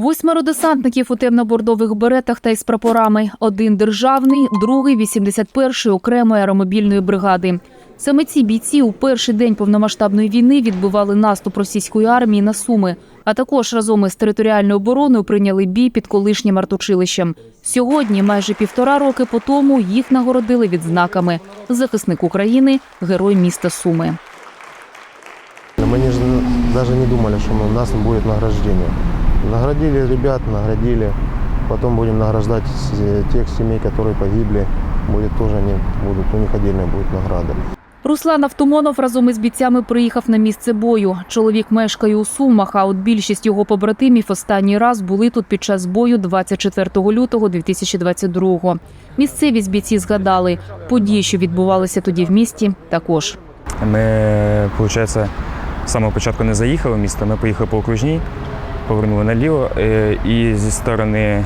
Восьмеро десантників у темно-бордових беретах та із прапорами. Один державний, другий 81-ї окремої аеромобільної бригади. Саме ці бійці у перший день повномасштабної війни відбивали наступ російської армії на Суми, а також разом із територіальною обороною прийняли бій під колишнім артучилищем. Сьогодні, майже півтора роки по тому, їх нагородили відзнаками захисник України, герой міста Суми. Мы не, ж- даже не думали, у нас будет награждение. Наградили ребят, наградили. Потом будем награждать с- тех семей, которые погибли. Будет тоже они будут, у них отдельная будет награда. Руслан Автомонов разом із бійцями приїхав на місце бою. Чоловік мешкає у Сумах, а от більшість його побратимів останній раз були тут під час бою 24 лютого 2022-го. Місцевість бійці згадали, події, що відбувалися тоді в місті, також. Ми, виходить, з самого початку не заїхали в місто, ми поїхали по окружній, повернули наліво е, і зі сторони е,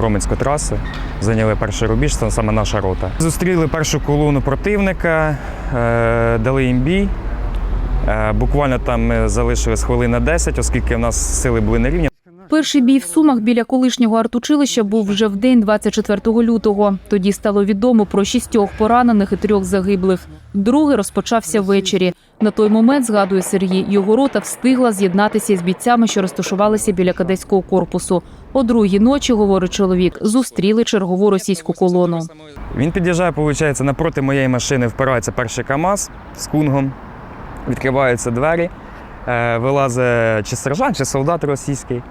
Роменської траси зайняли перший рубіж, це саме наша рота. Зустріли першу колону противника, е, дали їм бій. Буквально там ми залишились хвилин на 10, оскільки в нас сили були на рівні. Перший бій в Сумах біля колишнього артучилища був вже в день 24 лютого. Тоді стало відомо про шістьох поранених і трьох загиблих. Другий розпочався ввечері. На той момент, згадує Сергій, його рота встигла з'єднатися з бійцями, що розташувалися біля кадетського корпусу. О другій ночі, говорить чоловік, зустріли чергову російську колону. Він під'їжджає, виходить, напроти моєї машини впирається перший КАМАЗ з кунгом. Відкриваються двері, е, вилазить чи сержант, чи солдат російський.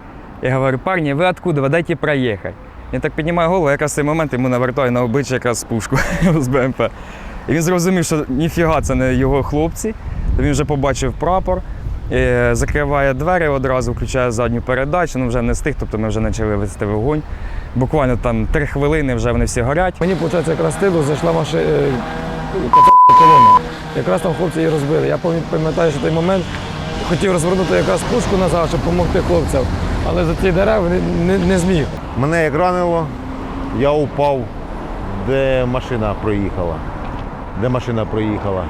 Я говорю, парні, ви откуда? Дайте проїхати. Він так піднімає голову, якраз в цей момент йому навертаю на обличчя якраз пушку з БМП. І він зрозумів, що ніфіга це не його хлопці. Він вже побачив прапор, е, закриває двері одразу, включає задню передачу, ну вже не стих, тобто ми вже почали вести вогонь. Буквально там три хвилини вже вони всі горять. Мені, виходить, якраз тилу зайшла машина колона. Якраз там хлопці її розбили. Я пам'ятаю, що той момент хотів розвернути якраз пушку назад, щоб допомогти хлопцям. Але за ті дерева не, не, не зміг. Мене як ранило, я упав, де машина проїхала. Де машина проїхала.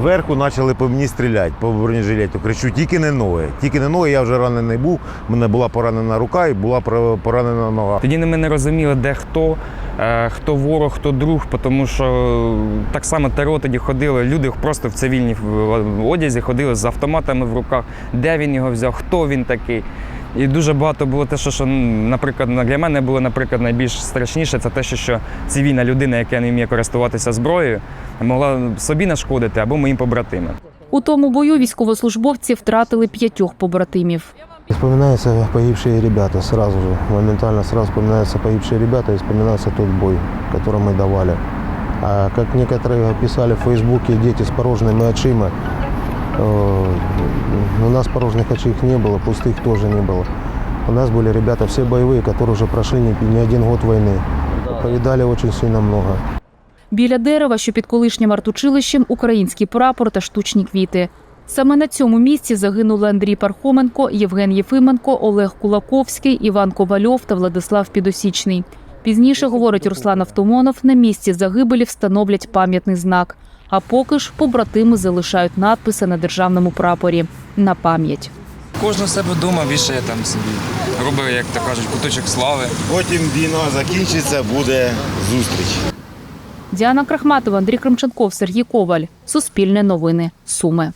Зверху почали по мені стріляти, по бронежилету. Кричу, тільки не ноги. Тільки не ноги, я вже ранений був. У мене була поранена рука і була поранена нога. Тоді ми не розуміли, де хто, е, хто ворог, хто друг, тому що так само ТРО тоді ходили, люди просто в цивільній одязі ходили з автоматами в руках, де він його взяв, хто він такий. І дуже багато було те, що, що ну, наприклад, для мене було наприклад, найбільш страшніше, це те, що, що цивільна людина, яка не вміє користуватися зброєю, могла собі нашкодити або моїм побратимам. У тому бою військовослужбовці втратили п'ятьох побратимів. Вспоминаются погибшие ребята сразу же, моментально сразу вспоминаются погибшие ребята и вспоминается тот бой, который мы давали. А как некоторые писали в Фейсбуке, дети с порожними очима, э, у нас порожних очей не было, пустых тоже не было. У нас были ребята все боевые, которые уже прошли не, не один год войны. Повидали очень сильно много. Біля дерева, що під колишнім артучилищем, український прапор та штучні квіти. Саме на цьому місці загинули Андрій Пархоменко, Євген Єфименко, Олег Кулаковський, Іван Ковальов та Владислав Підосічний. Пізніше, говорить Руслан Автомонов, на місці загибелі встановлять пам'ятний знак. А поки ж побратими залишають надписи на державному прапорі на пам'ять. Кожен себе вдома вішає там собі, Робив, як то кажуть, куточок слави. Потім війна закінчиться, буде зустріч. Діана Крахматова, Андрій Кремченков, Сергій Коваль. Суспільне новини. Суми.